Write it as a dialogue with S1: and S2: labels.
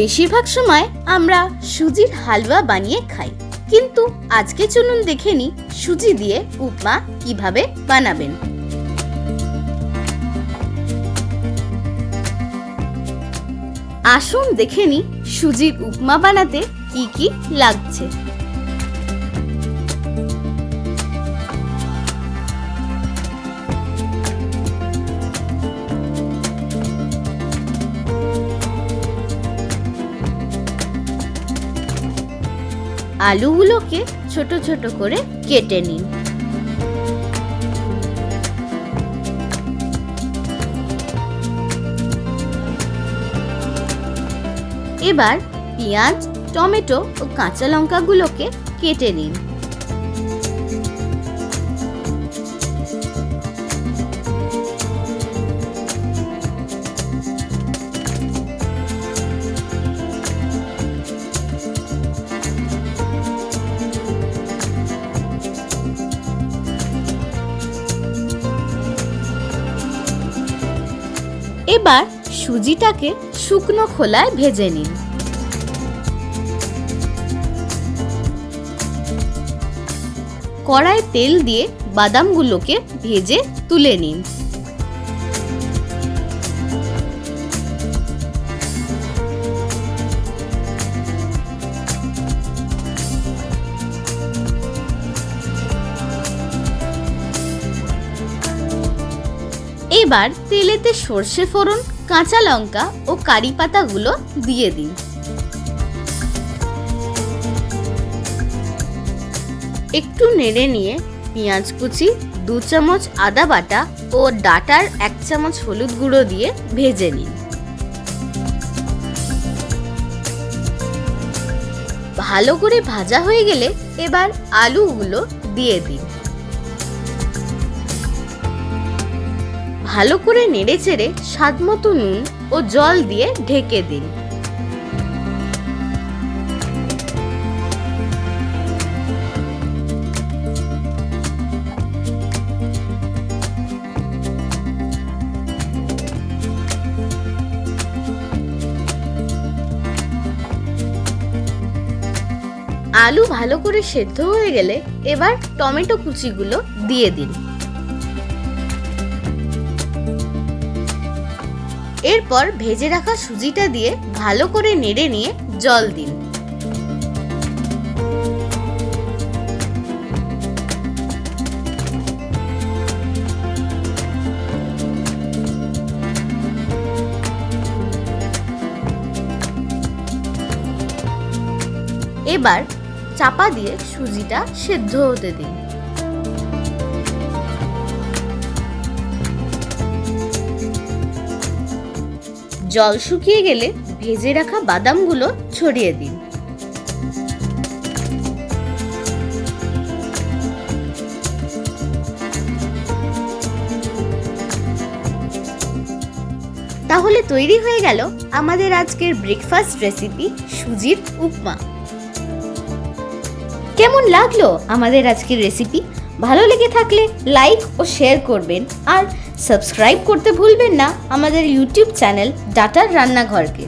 S1: বেশিরভাগ সময় আমরা সুজির হালুয়া বানিয়ে খাই। কিন্তু আজকে চলুন দেখে নি সুজি দিয়ে উপমা কীভাবে বানাবেন। আসুন দেখে নিই সুজির উপমা বানাতে কি কি লাগছে। আলুগুলোকে ছোট ছোট করে কেটে নিন। এবার পেঁয়াজ টমেটো ও কাঁচা লঙ্কাগুলোকে কেটে নিন। এবার সুজিটাকে শুকনো খোলায় ভেজে নিন। কড়ায় তেল দিয়ে বাদামগুলোকে ভেজে তুলে নিন। এবার তেলেতে সর্ষে ফোড়ন, কাঁচা লঙ্কা ও কারি পাতাগুলো দিয়ে দিন। একটু নেড়ে নিয়ে পেঁয়াজ কুচি, দু চামচ আদা বাটা ও ডাটার এক চামচ হলুদ গুঁড়ো দিয়ে ভেজে নিন। ভালো করে ভাজা হয়ে গেলে এবার আলুগুলো দিয়ে দিন। ভালো করে নেড়ে চেড়ে স্বাদ মতো নুন ও জল দিয়ে ঢেকে দিন। আলু ভালো করে সেদ্ধ হয়ে গেলে এবার টমেটো কুচিগুলো দিয়ে দিন। এরপর ভেজে রাখা সুজিটা দিয়ে ভালো করে নেড়ে নিয়ে জল দিন। এবার চাপা দিয়ে সুজিটা সেদ্ধ হতে দিন। জল শুকিয়ে গেলে ভেজে রাখা বাদামগুলো ছড়িয়ে দিন। তাহলে তৈরি হয়ে গেল আমাদের আজকের ব্রেকফাস্ট রেসিপি সুজির উপমা। কেমন লাগল আমাদের আজকের রেসিপি ভালো লেগে থাকলে লাইক ও শেয়ার করবেন। আর সাবস্ক্রাইব করতে ভুলবেন না আমাদের ইউটিউব চ্যানেল ডাটার রান্নাঘরকে।